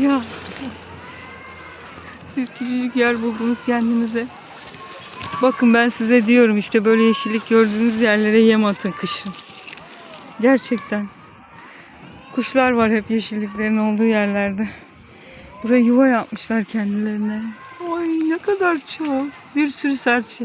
Ya. Siz küçücük yer buldunuz kendinize. Bakın ben size diyorum işte böyle yeşillik gördüğünüz yerlere yem atın kışın. Gerçekten. Kuşlar var hep yeşilliklerin olduğu yerlerde. Buraya yuva yapmışlar kendilerine. Ay ne kadar çok. Bir sürü serçe.